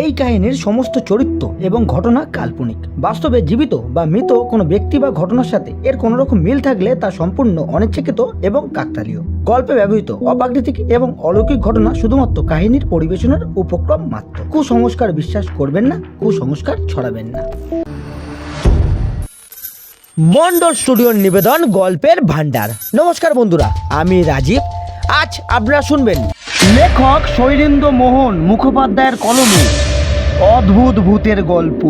এই কাহিনীর সমস্ত চরিত্র এবং ঘটনা কাল্পনিক। বাস্তবে জীবিত বা মৃত কোনো ব্যক্তি বা ঘটনার সাথে এর কোনো রকম মিল থাকলে তা সম্পূর্ণ অনিচ্ছাকৃত এবং কাকতালীয়। গল্পে ব্যবহৃত অপ্রাকৃতিক এবং অলৌকিক ঘটনা শুধুমাত্র কাহিনীর পরিবেশনার উপক্রম মাত্র। কুসংস্কার বিশ্বাস করবেন না, কুসংস্কার ছড়াবেন না। মন্ডল স্টুডিওর নিবেদন, গল্পের ভান্ডার নমস্কার বন্ধুরা, আমি রাজীব। আজ আপনারা শুনবেন লেখক শৈলেন্দ্র মোহন মুখোপাধ্যায়ের কলমে অদ্ভুত ভূতের গল্প।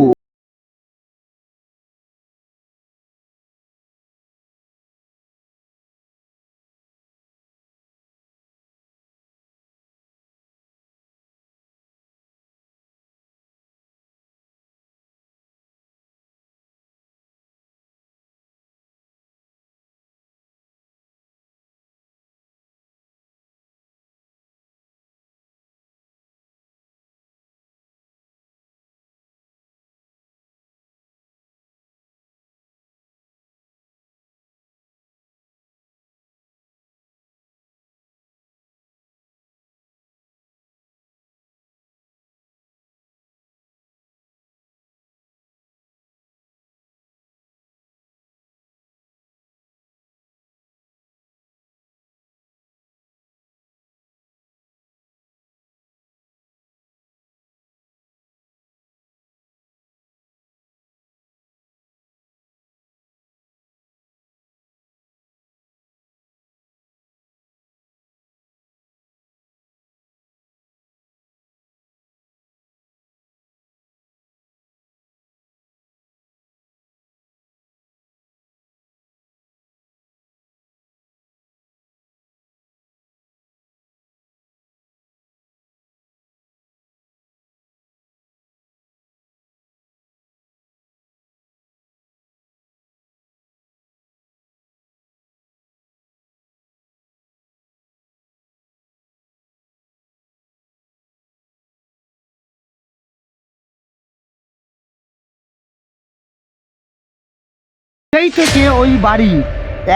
সেই থেকে ওই বাড়ি,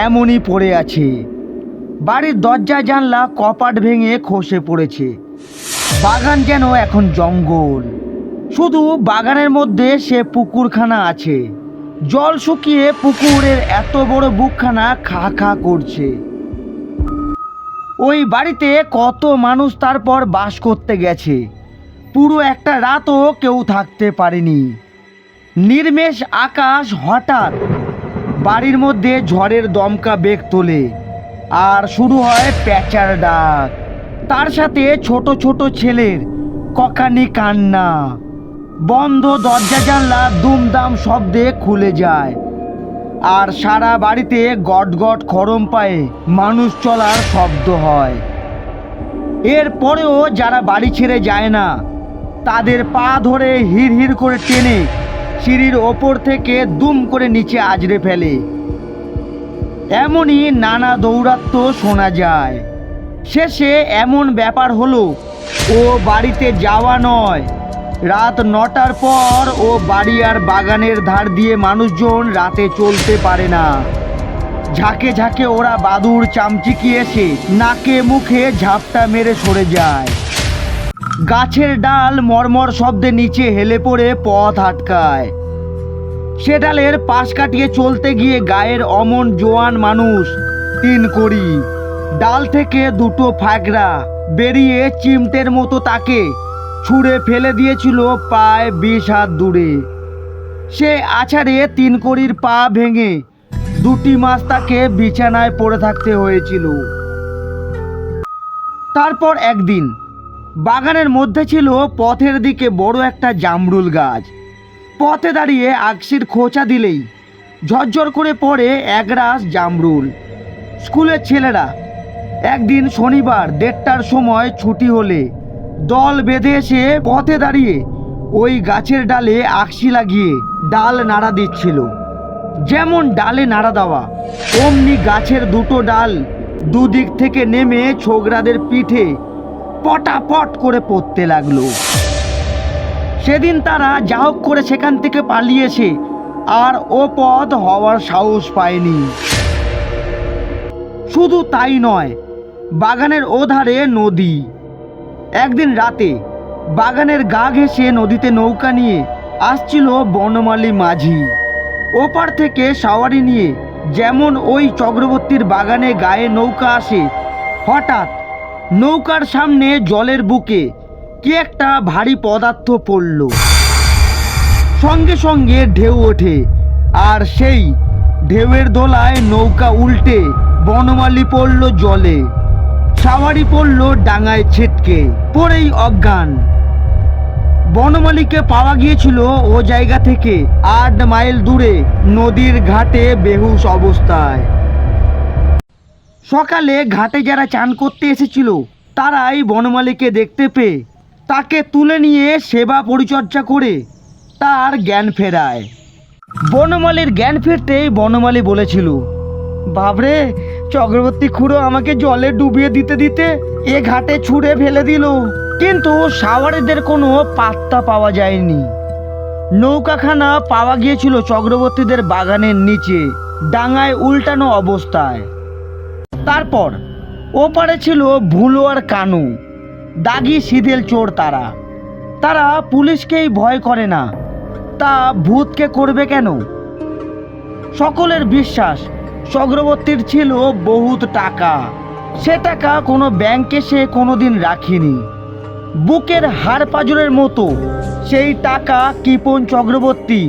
এমনই পড়ে আছে। বাড়ির দরজা, জানলা, কপাট ভেঙে খসে পড়েছে। বাগান যেন এখন জঙ্গল। শুধু বাগানের মধ্যে সে পুকুরখানা আছে। জল শুকিয়ে পুকুরের এত বড় বুকখানা খা খা করছে। ওই বাড়িতে কত মানুষ তারপর বাস করতে গেছে। পুরো একটা রাতও কেউ থাকতে পারেনি। নির্মেষ আকাশ হঠাৎ বাড়ির মধ্যে ঝড়ের দমকা বেগ তোলে আর শুরু হয় প্যাচার ডাক। তার সাথে ছোট ছোট ছেলের ককানি কান্না। বন্ধ দরজা, জানলা, দুমদাম শব্দে খুলে যায়। আর সারা বাড়িতে গট গট খরম পায়ে মানুষ চলার শব্দ হয়। এরপরেও যারা বাড়ি ছেড়ে যায় না, তাদের পা ধরে হির হির করে টেনে সিঁড়ির ওপর থেকে দুম করে নিচে আজড়ে ফেলে। এমনই নানা দৌরাত্ম শোনা যায়। শেষে এমন ব্যাপার হলো, ও বাড়িতে যাওয়া নয়। রাত নটার পর ও বাড়ি আর বাগানের ধার দিয়ে মানুষজন রাতে চলতে পারে না। ঝাঁকে ঝাঁকে ওরা বাদুর চামচিকি এসে নাকে মুখে ঝাপটা মেরে সরে যায়। গাছের ডাল মরমর শব্দে নিচে হেলে পড়ে পথ আটকায়। সে ডালের পাশ কাটিয়ে চলতে গিয়ে গায়ের অমন জোয়ান মানুষ, তিন করি ডাল থেকে দুটো ফাগরা বেরিয়ে চিমটের মতো তাকে ছুঁড়ে ফেলে দিয়েছিল প্রায় বিশ হাত দূরে। সে আছাড়ে তিন কড়ির পা ভেঙে দুটি মাস তাকে বিছানায় পড়ে থাকতে হয়েছিল। তারপর একদিন বাগানের মধ্যে ছিল পথের দিকে বড় একটা জামরুল গাছ। পথে দাঁড়িয়ে আকসির খোঁচা দিলেই ঝরঝর করে পড়ে একরাশ জামরুল। স্কুলের ছেলেরা, একদিন শনিবার দেড়টার সময় ছুটি হলে দল বেঁধে এসে পথে দাঁড়িয়ে ওই গাছের ডালে আকসি লাগিয়ে ডাল নাড়া দিচ্ছিল। যেমন ডালে নাড়া দেওয়া, অমনি গাছের দুটো ডাল দুদিক থেকে নেমে ছোকরাদের পিঠে পটাপট করে পড়তে লাগল। সেদিন তারা যা হোক করে সেখান থেকে পালিয়েছে, আর ও পথ হওয়ার সাহস পায়নি। শুধু তাই নয়, বাগানের ওধারে নদী। একদিন রাতে বাগানের গা ঘেঁষে নদীতে নৌকা নিয়ে আসছিল বনমালী মাঝি। ওপার থেকে সাওয়ারি নিয়ে যেমন ওই চক্রবর্তীর বাগানে গায়ে নৌকা আসে, হঠাৎ নৌকার সামনে জলের বুকে কি একটা ভারী পদার্থ পড়ল। সঙ্গে সঙ্গে ঢেউ ওঠে, আর সেই ঢেউয়ের দোলায় নৌকা উল্টে বনমালি পড়ল জলে, সাওয়ারি পড়ল ডাঙায় ছিটকে, পড়েই অজ্ঞান। বনমালিকে পাওয়া গিয়েছিল ও জায়গা থেকে আট মাইল দূরে নদীর ঘাটে বেহুশ অবস্থায়। সকালে ঘাটে যারা চান করতে এসেছিল, তারাই বনমালীকে দেখতে পেয়ে তাকে তুলে নিয়ে সেবা পরিচর্যা করে তার জ্ঞান ফেরায়। বনমালীর জ্ঞান ফিরতেই বনমালী বলেছিল, বাবরে, চক্রবর্তী খুঁড়ো আমাকে জলে ডুবিয়ে দিতে দিতে এ ঘাটে ছুঁড়ে ফেলে দিল। কিন্তু সাওয়ারিদের কোনো পাত্তা পাওয়া যায়নি। নৌকাখানা পাওয়া গিয়েছিল চক্রবর্তীদের বাগানের নিচে, ডাঙায় উল্টানো অবস্থায়। তারপর ওপারে ছিল ভুলো আর কানু, দাগি সিদেল চোর তারা। তারা পুলিশকেই ভয় করে না, তা ভূতকে করবে কেন? সকলের বিশ্বাস চক্রবর্তীর ছিল বহুত টাকা। সে টাকা কোনো ব্যাংকে সে কোনোদিন রাখেনি। বুকের হাড় পাজরের মতো সেই টাকা কিপন চক্রবর্তী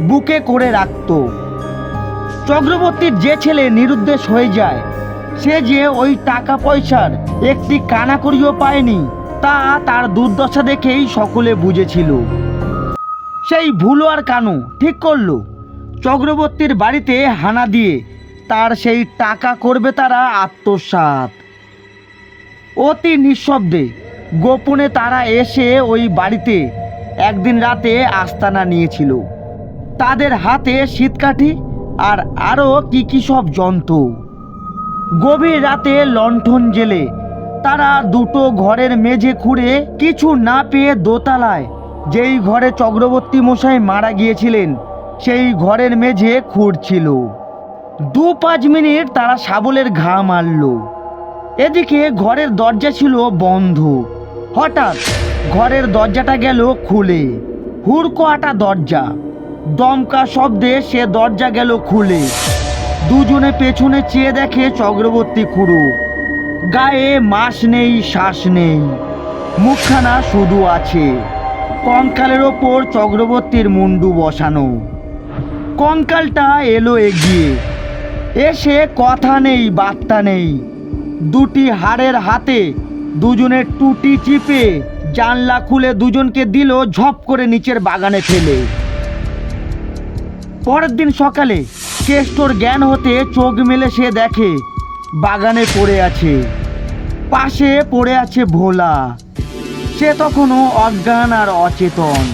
বুকে করে রাখতো। চক্রবর্তীর যে ছেলে নিরুদ্দেশ হয়ে যায় সে যে ওই টাকা পয়সার একটি কানাকড়িও পায়নি, তা তার দুর্দশা দেখেই সকলে বুঝেছিল। সেই ভুলো আর কানু ঠিক করল। চক্রবর্তীর বাড়িতে হানা দিয়ে তার সেই টাকা করবে তারা আত্মসাৎ। অতি নিঃশব্দে গোপনে তারা এসে ওই বাড়িতে একদিন রাতে আস্তানা নিয়েছিল। তাদের হাতে শীতকাঠি আর আরও কি কি সব যন্ত্র। গভীর রাতে লণ্ঠন জেলে। তারা দুটো ঘরের মেঝে খুঁড়ে কিছু না পেয়ে দোতলায়। যেই ঘরে চক্রবর্তী মশাই মারা গিয়েছিলেন, সেই ঘরের মেঝে খুঁড়ছিল দু পাঁচ মিনিট তারা শাবলের ঘা মারল। এদিকে ঘরের দরজা ছিল বন্ধ। হঠাৎ ঘরের দরজাটা গেল খুলে। হুড়কোয়াটা দরজা। দমকা শব্দে সে দরজা গেল খুলে। দুজনে পেছনে চেয়ে দেখে চক্রবর্তী খুড়ো। গায়ে মাস নেই, শ্বাস নেই, মুখখানা শুধু আছে। কঙ্কালের ওপর চক্রবর্তীর মুন্ডু বসানো। কঙ্কালটা এলো এগিয়ে। এসে কথা নেই, বার্তা নেই। দুটি হাড়ের হাতে দুজনের টুটি চিপে জানলা খুলে দুজনকে দিল ঝপ করে নিচের বাগানে ফেলে। পরের দিন সকালে কেষ্টর জ্ঞান হতে চোখ মেলে সে দেখে, বাগানে পড়ে আছে। পাশে পড়ে আছে ভোলা। সে তখনও অজ্ঞান আর অচেতন।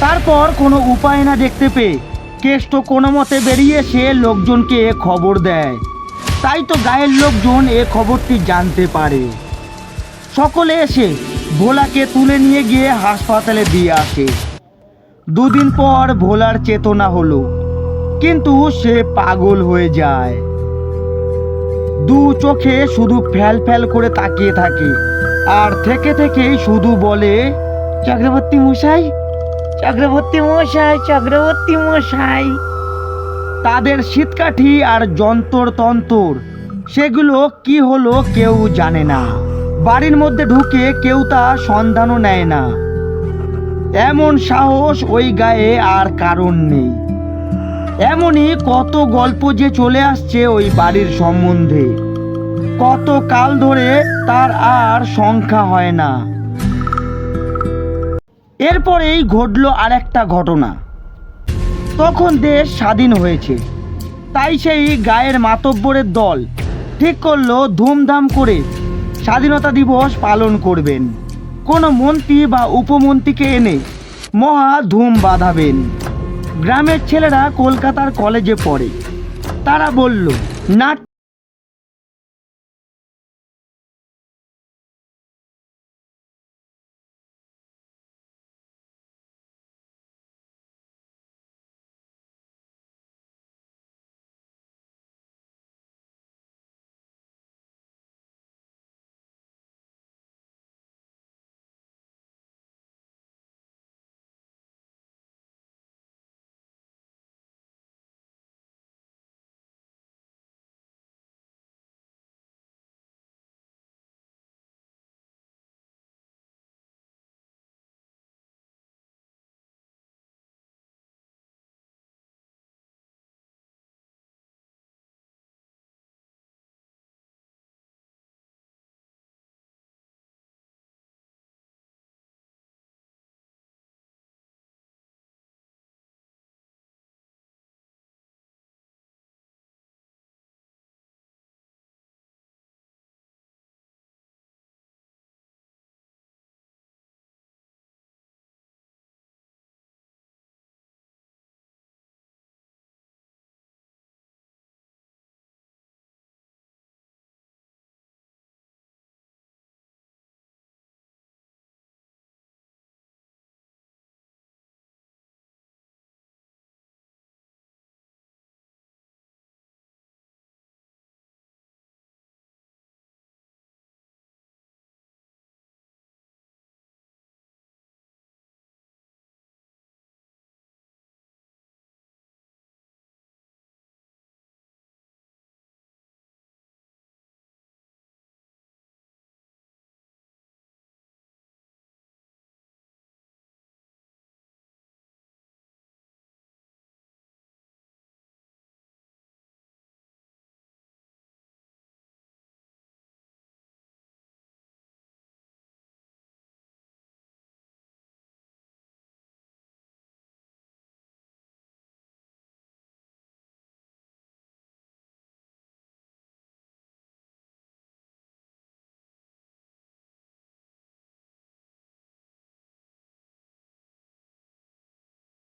তারপর কোনো উপায় না দেখতে পেয়ে কেষ্ট কোনো মতে বেরিয়ে সে লোকজনকে খবর দেয়। তাই তো গায়ের লোকজন এ খবরটি জানতে পারে। সকলে এসে ভোলাকে তুলে নিয়ে গিয়ে হাসপাতালে দিয়ে আসে। দুদিন পর ভোলার চেতনা হলো। কিন্তু সে পাগল হয়ে যায়। দু চোখে শুধু ফ্যাল ফ্যাল করে তাকিয়ে থাকে। আর থেকে থেকেই শুধু বলে, চক্রবর্তী মশাই চক্রবর্তী মশাই চক্রবর্তী মশাই। তাদের শীতকাঠি আর যন্তর তন্তর, সেগুলো কি হলো কেউ জানে না। বাড়ির মধ্যে ঢুকে কেউ তা সন্ধানও নেয় না। এমন সাহস ওই গায়ে আর কারণ নেই। এমনই কত গল্প যে চলে আসছে ওই বাড়ির সম্বন্ধে। কত কাল ধরে তার আর সংখ্যা হয় না। এরপরেই ঘটলো আর একটা ঘটনা। তখন দেশ স্বাধীন হয়েছে। তাই সেই গায়ের মাতব্বরের দল ঠিক করল ধুমধাম করে স্বাধীনতা দিবস পালন করবেন। কোনো মন্ত্রী বা উপমন্ত্রীকে এনে মহা ধুম বাঁধাবেন। গ্রামের ছেলেরা কলকাতার কলেজে পড়ে। তারা বলল নাট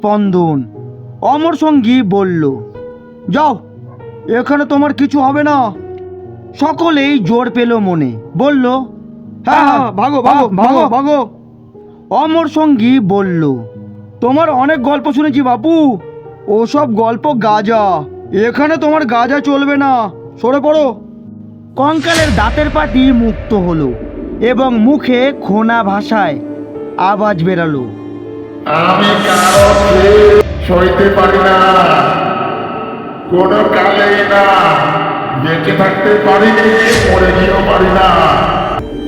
স্পন্দন। অমর সঙ্গী বলল যাও এখানে তোমার কিছু হবে না। সকলেই জোর পেল মনে। বলল হ্যাঁ হ্যাঁ ভাগো ভাগো ভাগো। ভাগো। অমর সঙ্গী বলল তোমার অনেক গল্প শুনেছি বাপু। ওসব গল্প গাজা। এখানে তোমার গাজা চলবে না। সরে পড়ো। কঙ্কালের দাঁতের পাটি মুক্ত হলো এবং মুখে খোনা ভাষায় আওয়াজ বেরালো। আমি কারও সইতে পারি না। কোনো কালেই না, বেঁচে থাকতে পারিনি মরে গিয়েও পারি না।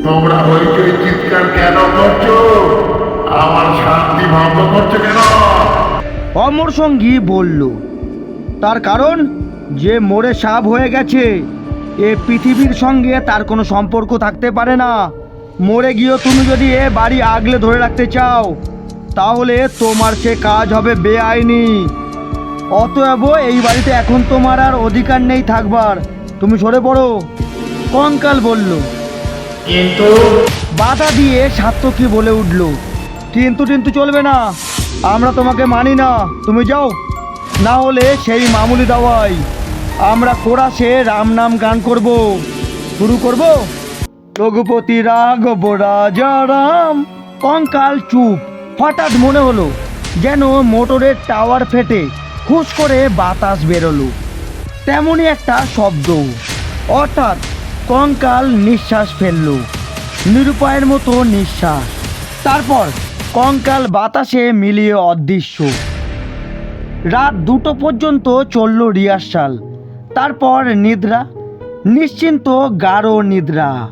তোমরা হইচই চিৎকার কেন করছ? আমার শান্তি ভঙ্গ করছ কেন? অমর সঙ্গী বলল, তার কারণ, যে মোড়ে সাপ হয়ে গেছে, এ পৃথিবীর সঙ্গে তার কোনো সম্পর্ক থাকতে পারে না। মরে গিয়েও তুমি যদি এ বাড়ি আগলে ধরে রাখতে চাও তাহলে তোমার সে কাজ হবে বেআইনি। অতএব এই বাড়িতে এখন তোমার আর অধিকার নেই থাকবার। তুমি সরে পড়ো কঙ্কাল বলল। কিন্তু? বাধা দিয়ে সাত্তকী বলে উঠল কিন্তু কিন্তু চলবে না আমরা তোমাকে মানি না তুমি যাও। না হলে সেই মামুলি দাওয়াই আমরা কোরাসে রাম নাম গান করব। শুরু করব? রঘুপতি রাঘব রাজা রাম কঙ্কাল চুপ। হঠাৎ মনে হলো যেন মোটরের টাওয়ার ফেটে হুস করে বাতাস বেরোলো। তেমনই একটা শব্দ অর্থাৎ কঙ্কাল নিঃশ্বাস ফেলল। নিরুপায়ের মতো নিঃশ্বাস। তারপর কঙ্কাল বাতাসে মিলিয়ে অদৃশ্য। রাত দুটো পর্যন্ত চলল রিহার্সাল। তারপর নিদ্রা, নিশ্চিন্ত গাঢ় নিদ্রা।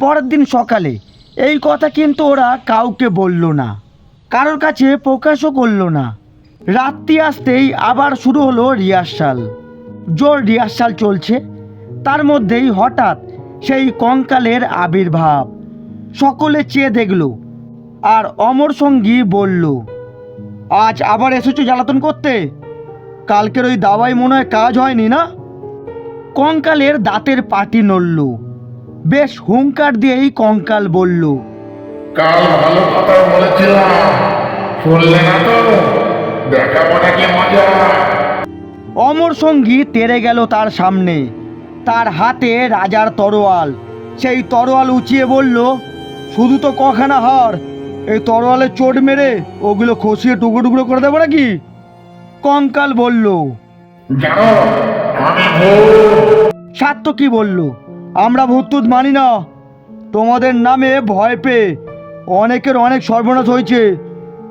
পরের দিন সকালে এই কথা কিন্তু ওরা কাউকে বলল না। কারোর কাছে প্রকাশও করল না। রাত্রি আসতেই আবার শুরু হলো রিহার্সাল। জোর রিহার্সাল চলছে। তার মধ্যেই হঠাৎ সেই কঙ্কালের আবির্ভাব। সকলে চেয়ে দেখল আর অমর সঙ্গী বলল, আজ আবার এসেছ জ্বালাতন করতে? কালকের ওই দাওয়াই মনে হয় কাজ হয়নি না? কঙ্কালের দাঁতের পাটি নড়ল। বেশ হুঙ্কার দিয়েই কঙ্কাল বলল কাল ভালো কথা বলেছিলাম। শুনলে না তো? দেখাবো নাকি মজা? অমর সঙ্গী তেরে গেল তার সামনে। তার হাতে রাজার তরোয়াল। সেই তরোয়াল উঁচিয়ে বলল শুধু তো কখানা হার এই তরোয়ালে চোট মেরে ওগুলো খসিয়ে টুকরো টুকরো করে দেবো নাকি? কঙ্কাল বলল জানো আমি সাত্য কি বলল আমরা ভূতুত মানি না। তোমাদের নামে ভয় পেয়ে অনেকের অনেক সর্বনাশ হয়েছে।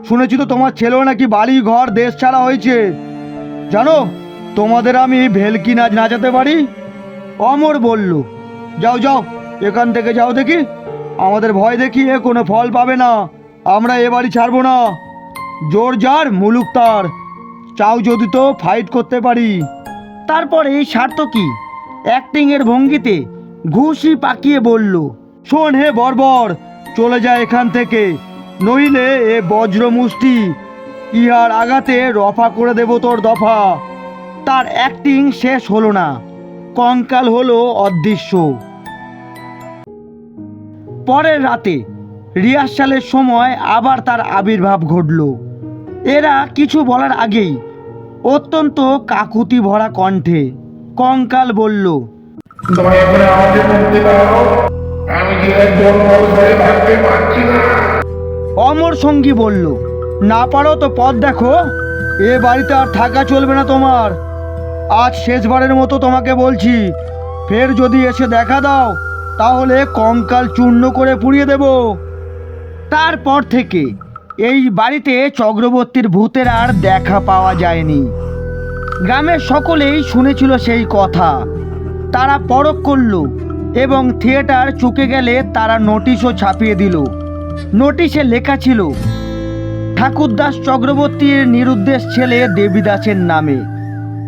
শুনেছি তো তোমার ছেলেও নাকি বাড়ি ঘর দেশ ছাড়া হয়েছে। জানো, তোমাদের আমি ভেলকি নাচ নাচাতে পারি? অমর বলল, যাও যাও, এখান থেকে যাও দেখি। আমাদের ভয় দেখিয়ে কোনো ফল পাবে না। আমরা এ বাড়ি ছাড়বো না। জোর যার, মুলুক তার। চাও যদি তো ফাইট করতে পারি। তারপরে সার্থকী অ্যাক্টিংয়ের ভঙ্গিতে ঘুষি পাকিয়ে বলল, শোন হে বর্বর, চলে যায় এখান থেকে। নইলে এ বজ্র মুষ্টি ইহার আঘাতে রফা করে দেব তোর দফা। তার অ্যাক্টিং শেষ হলো না। কঙ্কাল হলো অদৃশ্য। পরের রাতে রিহার্সালের সময় আবার তার আবির্ভাব ঘটল। এরা কিছু বলার আগেই অত্যন্ত কাকুতি ভরা কণ্ঠে কঙ্কাল বলল দয়া করে আমাকে মুক্তি দাও আমি হয়ে থাকতে পারছি না। অমর সঙ্গী বলল, না পারো তো পথ দেখো। এ বাড়িতে আর থাকা চলবে না তোমার। আজ শেষবারের মতো তোমাকে বলছি, ফের যদি এসে দেখা দাও, তাহলে কঙ্কাল চূর্ণ করে পুড়িয়ে দেব। তারপর থেকে এই বাড়িতে চক্রবর্তীর ভূতের আর দেখা পাওয়া যায়নি। গ্রামের সকলেই শুনেছিল সেই কথা। তারা পরখ করল এবং থিয়েটার চুকে গেলে তারা নোটিশও ছাপিয়ে দিল। নোটিশে লেখা ছিল, ঠাকুরদাস চক্রবর্তীর নিরুদ্দেশ ছেলে দেবীদাসের নামে।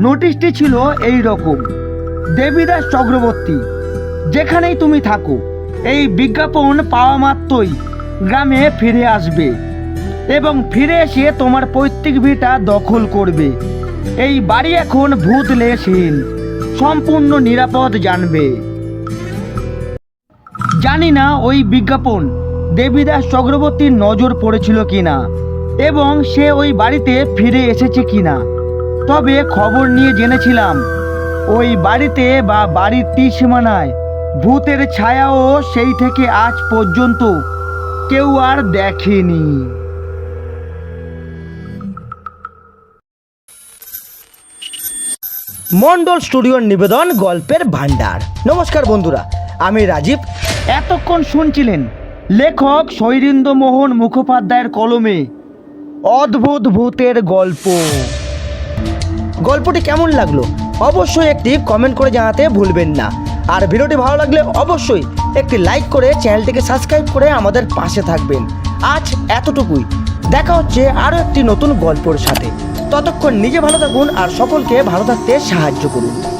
নোটিশটি ছিল এই রকম, দেবীদাস চক্রবর্তী, যেখানেই তুমি থাকো, এই বিজ্ঞাপন পাওয়া মাত্রই গ্রামে ফিরে আসবে এবং ফিরে এসে তোমার পৈতৃক ভিটা দখল করবে। এই বাড়ি এখন ভূত লেসহীন সম্পূর্ণ নিরাপদ জানবে। জানি না ওই বিজ্ঞাপন দেবীদাস চক্রবর্তীর নজর পড়েছিল কিনা এবং সে ওই বাড়িতে ফিরে এসেছে কিনা। তবে খবর নিয়ে জেনেছিলাম, ওই বাড়িতে বা বাড়ির তীসীমানায় ভূতের ছায়াও সেই থেকে আজ পর্যন্ত কেউ আর দেখেনি। মন্ডল স্টুডিওর নিবেদন গল্পের ভান্ডার নমস্কার বন্ধুরা আমি রাজীব। এতক্ষণ শুনছিলেন লেখক শৈরিন্দ্র মোহন মুখোপাধ্যায়ের কলমে অদ্ভুত ভূতের গল্প। গল্পটি কেমন লাগল? অবশ্যই একটি কমেন্ট করে জানাতে ভুলবেন না। আর ভিডিওটি ভালো লাগলে অবশ্যই একটি লাইক করে চ্যানেলটিকে সাবস্ক্রাইব করে আমাদের পাশে থাকবেন। আজ এতটুকুই। দেখা হচ্ছে আরও একটি নতুন গল্পের সাথে। ততক্ষণ নিজে ভালো থাকুন আর সকলকে ভালো থাকতে সাহায্য করুন।